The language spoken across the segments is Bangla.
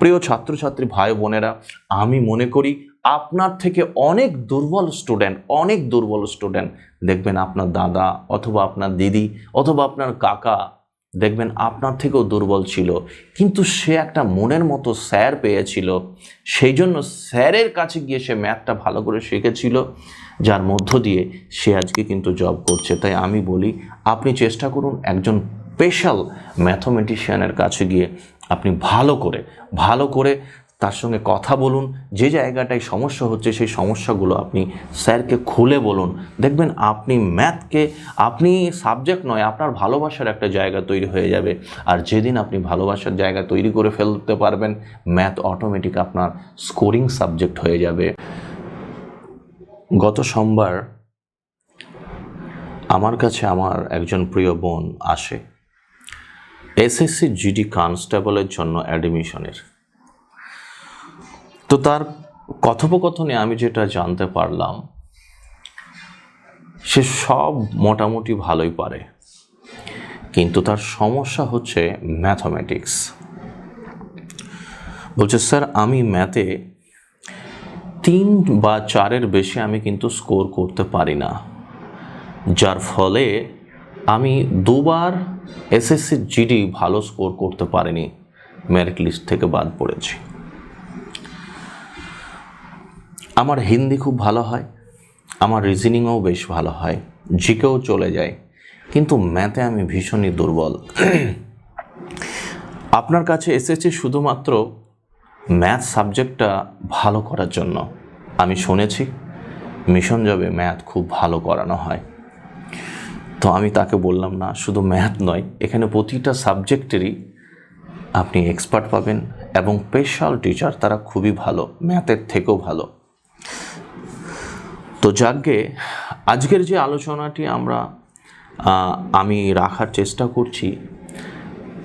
প্রিয় ছাত্রছাত্রী ভাই বোনেরা, আমি মনে করি আপনার থেকে অনেক দুর্বল স্টুডেন্ট অনেক দুর্বল স্টুডেন্ট দেখবেন আপনার দাদা অথবা আপনার দিদি অথবা আপনার কাকা দেখবেন আপনার থেকেও দুর্বল ছিল। কিন্তু সে একটা মনের মতো স্যার পেয়েছিল। সেই জন্য স্যারের কাছে গিয়ে সে ম্যাথটা ভালো করে শিখেছিল, যার মধ্য দিয়ে সে আজকে কিন্তু জব করছে। তাই আমি বলি, আপনি চেষ্টা করুন একজন স্পেশাল ম্যাথমেটিশিয়ানের কাছে গিয়ে আপনি ভালো করে ভালো করে তার সঙ্গে কথা বলুন। যে জায়গাটায় সমস্যা হচ্ছে সেই সমস্যাগুলো আপনি স্যারকে খুলে বলুন। দেখবেন আপনি ম্যাথকে, আপনি সাবজেক্ট নয়, আপনার ভালোবাসার একটা জায়গা তৈরি হয়ে যাবে। আর যেদিন আপনি ভালোবাসার জায়গা তৈরি করে ফেলতে পারবেন, ম্যাথ অটোমেটিক আপনার স্কোরিং সাবজেক্ট হয়ে যাবে। গত সোমবার আমার কাছে আমার একজন প্রিয় বোন আসে। এসএসসি জিডি কনস্টেবলের জন্য অ্যাডমিশনের। তো তার কথোপকথনে আমি যেটা জানতে পারলাম, সে সব মোটামুটি ভালোই পারে। কিন্তু তার সমস্যা হচ্ছে ম্যাথমেটিক্স। বলছে, স্যার, আমি ম্যাথে তিন বা চারের বেশি আমি কিন্তু স্কোর করতে পারি না। যার ফলে আমি দুবার এসএসসি জিডি ভালো স্কোর করতে পারিনি মেরিট লিস্ট থেকে বাদ পড়েছি। আমার হিন্দি খুব ভালো হয়, আমার রিজনিংও বেশ ভালো হয়, জিকেও চলে যায়, কিন্তু ম্যাথে আমি ভীষণই দুর্বল। আপনার কাছে এসেছি শুধুমাত্র ম্যাথ সাবজেক্টটা ভালো করার জন্য, আমি শুনেছি মিশন জবে ম্যাথ খুব ভালো করানো হয়। তো আমি তাকে বললাম, না, শুধু ম্যাথ নয়, এখানে প্রতিটা সাবজেক্টেরই আপনি এক্সপার্ট পাবেন এবং স্পেশাল টিচার তারা খুবই ভালো ম্যাথের থেকেও ভালো। তো যাকে আজকের যে আলোচনাটি আমরা আমি রাখার চেষ্টা করছি,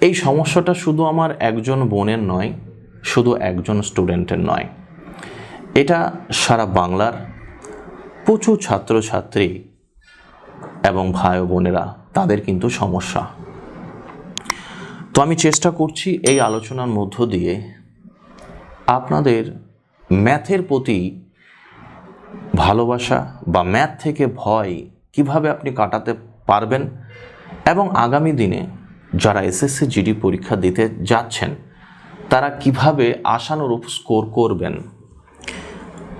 এই সমস্যাটা শুধু আমার একজন বোনের নয়, শুধু একজন স্টুডেন্টের নয়। এটা সারা বাংলার প্রচুর ছাত্রছাত্রী এবং ভাই ও বোনেরা, তাদের কিন্তু সমস্যা। তো আমি চেষ্টা করছি এই আলোচনার মধ্য দিয়ে আপনাদের ম্যাথের প্রতি ভালোবাসা বা ম্যাথ থেকে ভয় কীভাবে আপনি কাটাতে পারবেন এবং আগামী দিনে যারা এসএসসি জিডি পরীক্ষা দিতে যাচ্ছেন, তারা কীভাবে আশানুরূপ স্কোর করবেন?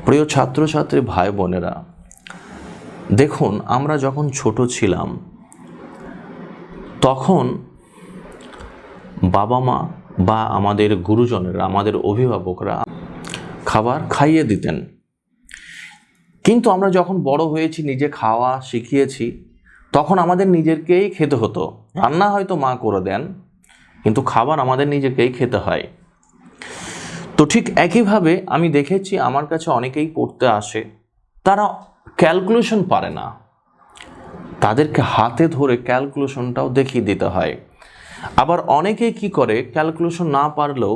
প্রিয় ছাত্রছাত্রী, ভাই বোনেরা দেখুন, আমরা যখন ছোট ছিলাম, তখন বাবা মা বা আমাদের গুরুজনেরা, আমাদের অভিভাবকরা খাবার খাইয়ে দিতেন। কিন্তু আমরা যখন বড় হয়েছি, নিজে খাওয়া শিখিয়েছি, তখন আমাদের নিজেরকেই খেতে হতো। রান্না হয়তো মা করে দেন, কিন্তু খাবার আমাদের নিজেকেই খেতে হয়। তো ঠিক একইভাবে আমি দেখেছি, আমার কাছে অনেকেই পড়তে আসে, তারা ক্যালকুলেশন পারে না। তাদেরকে হাতে ধরে ক্যালকুলেশনটাও দেখিয়ে দিতে হয়। আবার অনেকে কি করে, ক্যালকুলেশন না পারলেও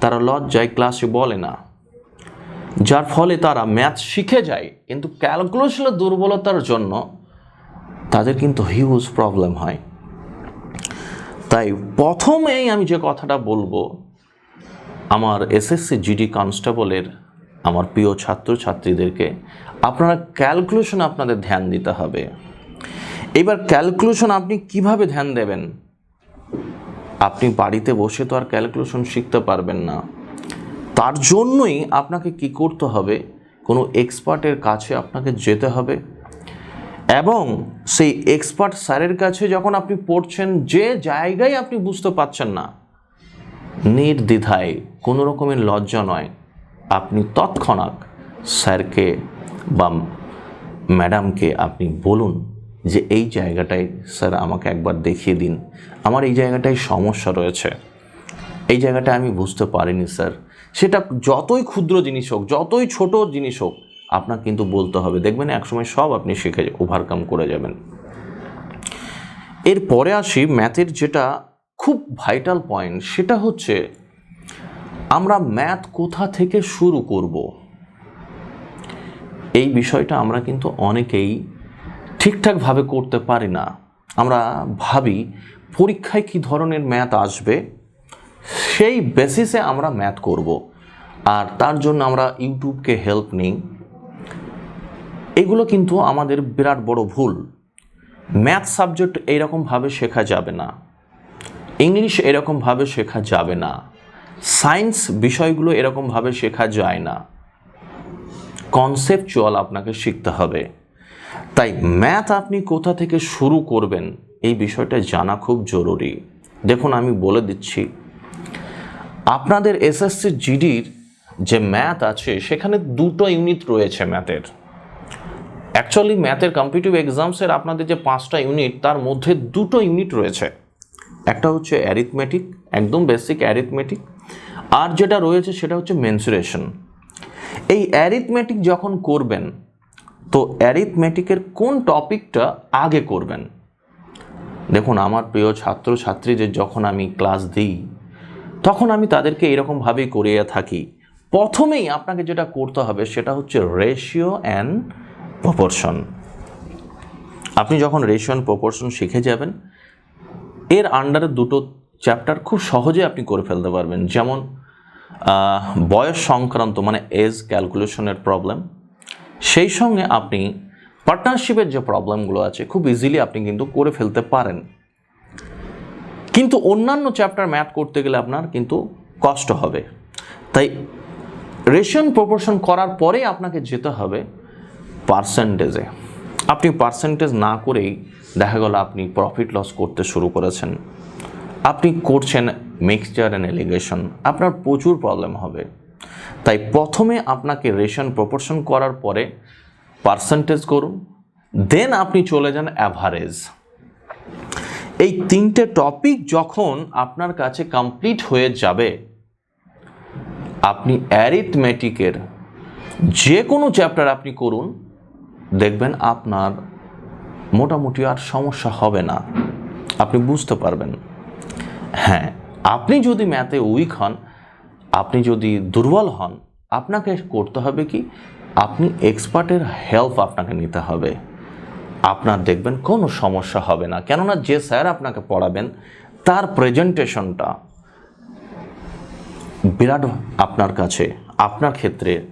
তারা লজ্জায় ক্লাসে বলে না। যার ফলে তারা ম্যাথ শিখে যায়, কিন্তু ক্যালকুলেশনের দুর্বলতার জন্য তাদের কিন্তু হিউজ প্রবলেম হয়। তাই প্রথমেই আমি যে কথাটা বলব, আমার এসএসসি জিডি কনস্টেবলের আমার প্রিয় ছাত্রছাত্রীদেরকে আপনারা ক্যালকুলেশন আপনাদের ধ্যান দিতে হবে। এবার ক্যালকুলেশন আপনি কীভাবে ধ্যান দেবেন? আপনি বাড়িতে বসে তো আর ক্যালকুলেশন শিখতে পারবেন না। তার জন্যই আপনাকে কি করতে হবে? কোনো এক্সপার্টের কাছে আপনাকে যেতে হবে। এবং সেই এক্সপার্ট স্যারের কাছে যখন আপনি পড়ছেন, যে জায়গায় আপনি বুঝতে পারছেন না, নির্দ্বিধায়, কোনো রকমের লজ্জা নয়। আপনি তৎক্ষণাৎ স্যারকে বা ম্যাডামকে আপনি বলুন যে এই জায়গাটায় স্যার আমাকে একবার দেখিয়ে দিন। আমার এই জায়গাটায় সমস্যা রয়েছে। এই জায়গাটা আমি বুঝতে পারিনি স্যার। সেটা যতই ক্ষুদ্র জিনিস হোক, যতই ছোট জিনিস হোক আপনার কিন্তু বলতে হবে। দেখবেন একসময় সব আপনি শিখে ওভারকাম করে যাবেন। এরপরে আসি ম্যাথের যেটা খুব ভাইটাল পয়েন্ট সেটা হচ্ছে আমরা ম্যাথ কোথা থেকে শুরু করব? এই বিষয়টা আমরা কিন্তু অনেকেই ঠিকঠাকভাবে করতে পারি না। আমরা ভাবি পরীক্ষায় কী ধরনের ম্যাথ আসবে? সেই বেসিসে আমরা ম্যাথ করব। আর তার জন্য আমরা ইউটিউবকে হেল্প নিই। এগুলো কিন্তু আমাদের বিরাট বড় ভুল। ম্যাথ সাবজেক্ট এইরকমভাবে শেখা যাবে না। ইংলিশ এরকমভাবে শেখা যাবে না। সায়েন্স বিষয়গুলো এরকমভাবে শেখা যায় না। কনসেপচুয়াল আপনাকে শিখতে হবে। তাই ম্যাথ আপনি কোথা থেকে শুরু করবেন এই বিষয়টা জানা খুব জরুরি। দেখুন, আমি বলে দিচ্ছি। আপনাদের এসএসসি জিডির যে ম্যাথ আছে, সেখানে দুটো ইউনিট রয়েছে ম্যাথের। অ্যাকচুয়ালি ম্যাথের কম্পিটিভ এক্সামসের আপনাদের যে পাঁচটা ইউনিট, তার মধ্যে দুটো ইউনিট রয়েছে। একটা হচ্ছে অ্যারিথমেটিক একদম বেসিক অ্যারিথমেটিক আর যেটা রয়েছে সেটা হচ্ছে মেনসুরেশন এই অ্যারিথমেটিক যখন করবেন, তো অ্যারিথমেটিকের কোন টপিকটা আগে করবেন? দেখুন, আমার প্রিয় ছাত্র ছাত্রীদের যখন আমি ক্লাস দিই, তখন আমি তাদেরকে এরকমভাবেই করিয়ে থাকি। প্রথমেই আপনাকে যেটা করতে হবে সেটা হচ্ছে রেশিও অ্যান্ড প্রপোর্শন আপনি যখন রেশিও অ্যান্ড প্রপোর্শন শিখে যাবেন এর আন্ডারে দুটো চ্যাপ্টার খুব সহজে আপনি করে ফেলতে পারবেন। যেমন বয়স সংক্রান্ত মানে এজ ক্যালকুলেশনের প্রবলেম সেই সঙ্গে আপনি পার্টনারশিপের যে প্রবলেমগুলো আছে, খুব ইজিলি আপনি কিন্তু করে ফেলতে পারেন। কিন্তু অন্যান্য চ্যাপ্টার ম্যাথ করতে গেলে আপনার কিন্তু কষ্ট হবে। তাই রেশন প্রপোর্শন করার পরে আপনাকে যেতে হবে পার্সেন্টেজে আপনি পার্সেন্টেজ না করেই দেখা গেল আপনি প্রফিট লস করতে শুরু করেছেন। আপনি করছেন মিক্সচার অ্যান্ড এলিগেশন আপনার প্রচুর প্রবলেম হবে। তাই প্রথমে আপনাকে রেশন প্রপোর্শন করার পরে পার্সেন্টেজ করুন। দেন আপনি চলে যান অ্যাভারেজ এই তিনটে টপিক যখন আপনার কাছে কমপ্লিট হয়ে যাবে, আপনি অ্যারিথমেটিকের যে কোনো চ্যাপ্টার আপনি করুন। দেখবেন আপনার মোটামুটি আর সমস্যা হবে না। আপনি বুঝতে পারবেন। হ্যাঁ আপনি যদি ম্যাথে উইক হন, আপনি যদি দুর্বল হন, আপনাকে করতে হবে কি? আপনি এক্সপার্টের হেল্প আপনাকে নিতে হবে। আপনার দেখবেন কোনো সমস্যা হবে না। কেননা যে স্যার আপনাকে পড়াবেন, তার প্রেজেন্টেশনটা বিরাট আপনার কাছে, আপনার ক্ষেত্রে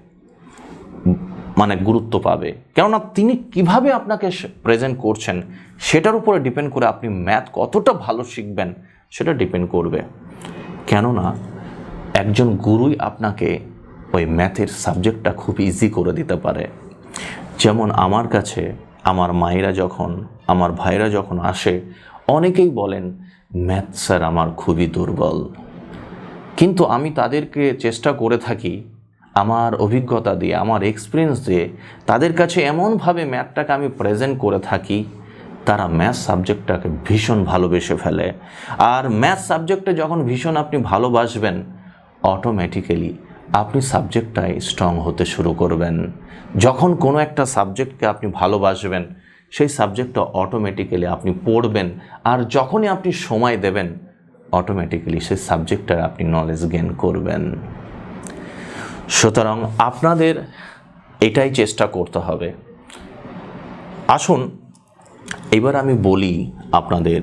মানে গুরুত্ব পাবে। কেননা তিনি কীভাবে আপনাকে প্রেজেন্ট করছেন, সেটার উপরে ডিপেন্ড করে আপনি ম্যাথ কতটা ভালো শিখবেন, সেটা ডিপেন্ড করবে। কেননা একজন গুরুই আপনাকে ওই ম্যাথের সাবজেক্টটা খুব ইজি করে দিতে পারে। যেমন আমার কাছে আমার মায়েরা যখন, আমার ভাইরা যখন আসে, অনেকেই বলেন ম্যাথ স্যার আমার খুবই দুর্বল। কিন্তু আমি তাদেরকে চেষ্টা করে থাকি আমার অভিজ্ঞতা দিয়ে, আমার এক্সপিরিয়েন্স দিয়ে তাদের কাছে এমনভাবে ম্যাথটাকে আমি প্রেজেন্ট করে থাকি, তারা ম্যাথ সাবজেক্টটাকে ভীষণ ভালোবেসে ফেলে। আর ম্যাথ সাবজেক্টে যখন ভীষণ আপনি ভালোবাসবেন অটোমেটিক্যালি আপনি সাবজেক্টটাই স্ট্রং হতে শুরু করবেন। যখন কোনো একটা সাবজেক্টকে আপনি ভালোবাসবেন, সেই সাবজেক্টটা অটোমেটিক্যালি আপনি পড়বেন। আর যখনই আপনি সময় দেবেন অটোমেটিক্যালি সেই সাবজেক্টটার আপনি নলেজ গেন করবেন। সুতরাং আপনাদের এটাই চেষ্টা করতে হবে। আসুন, এবার আমি বলি আপনাদের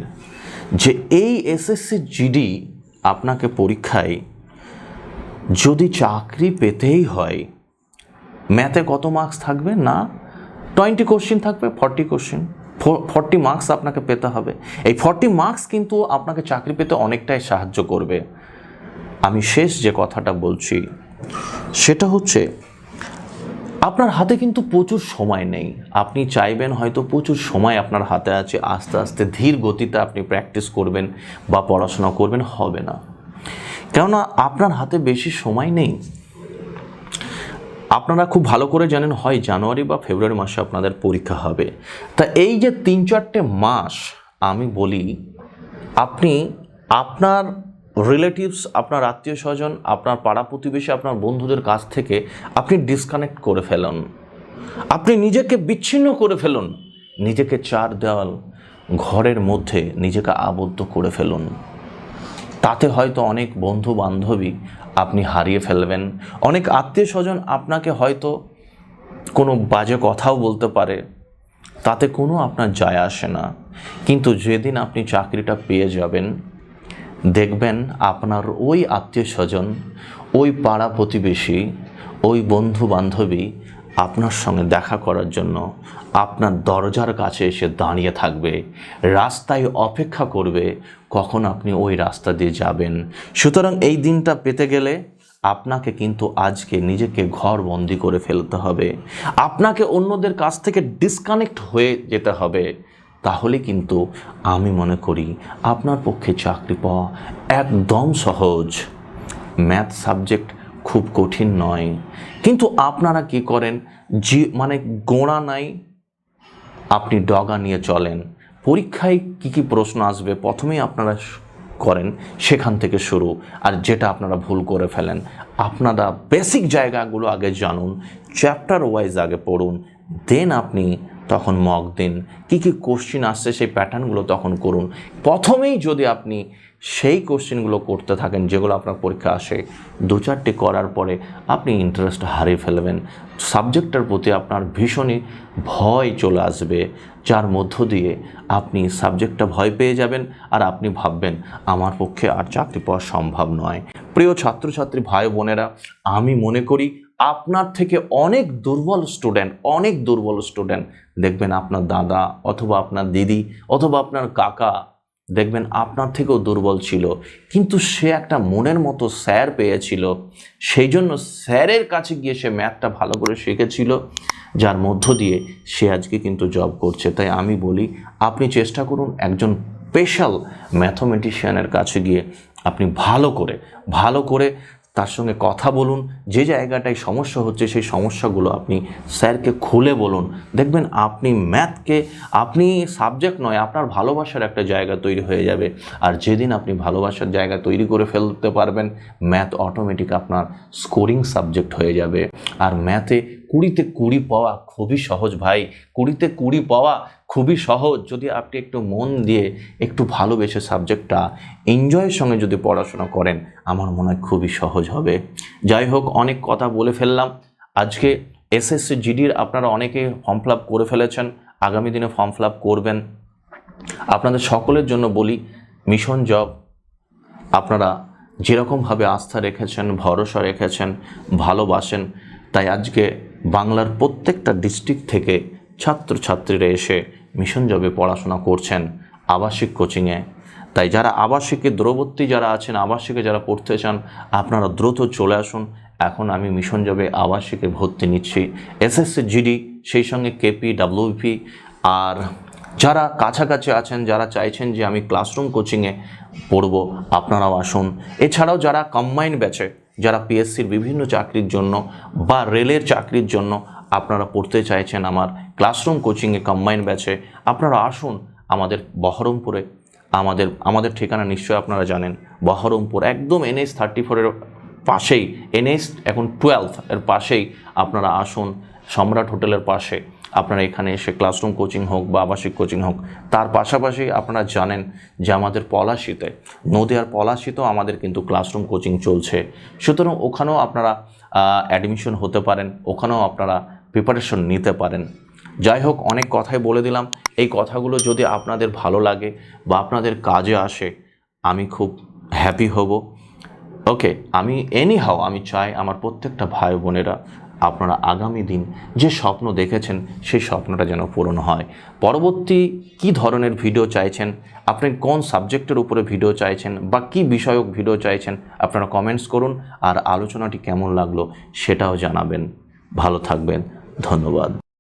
যে এই এসএসসি জিডি আপনাকে পরীক্ষায় যদি চাকরি পেতেই হয় ম্যাথে কত মার্কস থাকবে? না টোয়েন্টি কোশ্চিন থাকবে ফর্টি কোশ্চিন ফর্টি মার্কস আপনাকে পেতে হবে। এই ফর্টি মার্কস কিন্তু আপনাকে চাকরি পেতে অনেকটাই সাহায্য করবে। আমি শেষ যে কথাটা বলছি সেটা হচ্ছে, আপনার হাতে কিন্তু প্রচুর সময় নেই। আপনি চাইবেন হয়তো প্রচুর সময় আপনার হাতে আছে, আস্তে আস্তে ধীর গতিতে আপনি প্র্যাকটিস করবেন বা পড়াশোনা করবেন, হবে না। কেননা আপনার হাতে বেশি সময় নেই। আপনারা খুব ভালো করে জানেন, হয় জানুয়ারি বা ফেব্রুয়ারি মাসে আপনাদের পরীক্ষা হবে। তা এই যে তিন চারটে মাস, আমি বলি, আপনি আপনার রিলেটিভস আপনার আত্মীয় স্বজন, আপনার পাড়া প্রতিবেশী, আপনার বন্ধুদের কাছ থেকে আপনি ডিসকানেক্ট করে ফেলুন। আপনি নিজেকে বিচ্ছিন্ন করে ফেলুন। নিজেকে চার দেওয়াল ঘরের মধ্যে নিজেকে আবদ্ধ করে ফেলুন। তাতে হয়তো অনেক বন্ধু বান্ধবী আপনি হারিয়ে ফেলবেন। অনেক আত্মীয় স্বজন আপনাকে হয়তো কোনো বাজে কথাও বলতে পারে। তাতে কোনো আপনার যায় আসে না। কিন্তু যেদিন আপনি চাকরিটা পেয়ে যাবেন দেখবেন আপনার ওই আত্মীয় স্বজন, ওই পাড়া প্রতিবেশী, ওই বন্ধু বান্ধবী আপনার সঙ্গে দেখা করার জন্য আপনার দরজার কাছে এসে দাঁড়িয়ে থাকবে, রাস্তায় অপেক্ষা করবে কখন আপনি ওই রাস্তা দিয়ে যাবেন। সুতরাং এই দিনটা পেতে গেলে আপনাকে কিন্তু আজকে নিজেকে ঘর বন্দি করে ফেলতে হবে। আপনাকে অন্যদের কাছ থেকে ডিসকানেক্ট হয়ে যেতে হবে। তাহলে কিন্তু আমি মনে করি আপনার পক্ষে চাকরি পাওয়া একদম সহজ। ম্যাথ সাবজেক্ট খুব কঠিন নয়। কিন্তু আপনারা কি করেন? যে মানে গোড়া নাই, আপনি ডগা নিয়ে চলেন। পরীক্ষায় কি কি প্রশ্ন আসবে প্রথমেই আপনারা করেন, সেখান থেকে শুরু। আর যেটা আপনারা ভুল করে ফেলেন, আপনারা বেসিক জায়গাগুলো আগে জানুন চ্যাপ্টার ওয়াইজ আগে পড়ুন। দেন আপনি তখন মক দিন। কী কী কোশ্চিন আসছে সেই প্যাটার্নগুলো তখন করুন। প্রথমেই যদি আপনি সেই কোশ্চেনগুলো করতে থাকেন, যেগুলো আপনার পরীক্ষা আসে, দু চারটে করার পরে আপনি ইন্টারেস্ট হারিয়ে ফেলবেন। সাবজেক্টটার প্রতি আপনার ভীষণই ভয় চলে আসবে, যার মধ্য দিয়ে আপনি সাবজেক্টটা ভয় পেয়ে যাবেন আর আপনি ভাববেন, আমার পক্ষে আর চাকরি পাওয়া সম্ভব নয়। প্রিয় ছাত্রছাত্রী ভাই বোনেরা আমি মনে করি আপনার থেকে অনেক দুর্বল স্টুডেন্ট অনেক দুর্বল স্টুডেন্ট দেখবেন আপনার দাদা অথবা আপনার দিদি অথবা আপনার কাকা দেখবেন আপনার থেকেও দুর্বল ছিল। কিন্তু সে একটা মনের মতো স্যার পেয়েছিল। সেই জন্য স্যারের কাছে গিয়ে সে ম্যাথটা ভালো করে শিখেছিল, যার মধ্য দিয়ে সে আজকে কিন্তু জব করছে। তাই আমি বলি, আপনি চেষ্টা করুন একজন স্পেশাল ম্যাথমেটিশিয়ানের কাছে গিয়ে আপনি ভালো করে ভালো করে তার সঙ্গে কথা বলুন, যে জায়গাটায় সমস্যা হচ্ছে সেই সমস্যাগুলো আপনি স্যারকে খুলে বলুন। দেখবেন আপনি ম্যাথকে, আপনি সাবজেক্ট নয়, আপনার ভালোবাসার একটা জায়গা তৈরি হয়ে যাবে। আর যেদিন আপনি ভালোবাসার জায়গা তৈরি করে ফেলতে পারবেন, ম্যাথ অটোমেটিক আপনার স্কোরিং সাবজেক্ট হয়ে যাবে। আর ম্যাথে কুড়িতে কুড়ি পাওয়া খুবই সহজ ভাই, কুড়িতে কুড়ি পাওয়া খুবই সহজ। যদি আপনি একটু মন দিয়ে একটু ভালোবেসে সাবজেক্টটা এনজয়ের সঙ্গে যদি পড়াশোনা করেন আমার মনে হয় খুবই সহজ হবে। যাই হোক অনেক কথা বলে ফেললাম। আজকে এসএসসি জিডির আপনারা অনেকে ফর্ম ফিল করে ফেলেছেন। আগামী দিনে ফর্ম ফিল করবেন। আপনাদের সকলের জন্য বলি মিশন জব আপনারা যেরকমভাবে আস্থা রেখেছেন, ভরসা রেখেছেন, ভালোবাসেন, তাই আজকে বাংলার প্রত্যেকটা ডিস্ট্রিক্ট থেকে ছাত্রছাত্রীরা এসে মিশন জবে পড়াশোনা করছেন। আবাসিক কোচিংয়ে তাই যারা আবাসিকে, দূরবর্তী যারা আছেন, আবাসিকে যারা পড়তে চান, আপনারা দ্রুত চলে আসুন। এখন আমি মিশন জবে আবাসিকে ভর্তি নিচ্ছি। এসএসসি জিডি সেই সঙ্গে কেপি ডাব্লিউপি আর যারা কাছাকাছি আছেন, যারা চাইছেন যে আমি ক্লাসরুম কোচিংয়ে পড়ব, আপনারাও আসুন। এছাড়াও যারা কম্বাইন ব্যাচে যারা পিএসসির বিভিন্ন চাকরির জন্য বা রেলের চাকরির জন্য আপনারা পড়তে চাইছেন আমার ক্লাসরুম কোচিংয়ে কম্বাইন ব্যাচে আপনারা আসুন আমাদের বহরমপুরে আমাদের আমাদের ঠিকানা নিশ্চয়ই আপনারা জানেন। বহরমপুর, একদম এনএস থার্টি ফোরের পাশেই। এনএস এখন টুয়েলভ এর পাশেই। আপনারা আসুন, সম্রাট হোটেলের পাশে। আপনারা এখানে এসে ক্লাসরুম কোচিং হোক বা আবাসিক কোচিং হোক, তার পাশাপাশি আপনারা জানেন যে আমাদের পলাশিতে, নদীয়ার পলাশিতেও আমাদের কিন্তু ক্লাসরুম কোচিং চলছে। সুতরাং ওখানেও আপনারা অ্যাডমিশন হতে পারেন, ওখানেও আপনারা প্রিপারেশন নিতে পারেন। যাই হোক অনেক কথাই বলে দিলাম। এই কথাগুলো যদি আপনাদের ভালো লাগে বা আপনাদের কাজে আসে, আমি খুব হ্যাপি হব। ওকে, আমি এনি হাও আমি চাই আমার প্রত্যেকটা ভাই বোনেরা, আপনারা আগামী দিন যে স্বপ্ন দেখেছেন, সেই স্বপ্নটা যেন পূরণ হয়। পরবর্তী কি ধরনের ভিডিও চাইছেন, আপনি কোন সাবজেক্টের উপরে ভিডিও চাইছেন, বা কি বিষয়ক ভিডিও চাইছেন, আপনারা কমেন্টস করুন, আর আলোচনাটি কেমন লাগল, সেটাও জানাবেন। ভালো থাকবেন, ধন্যবাদ।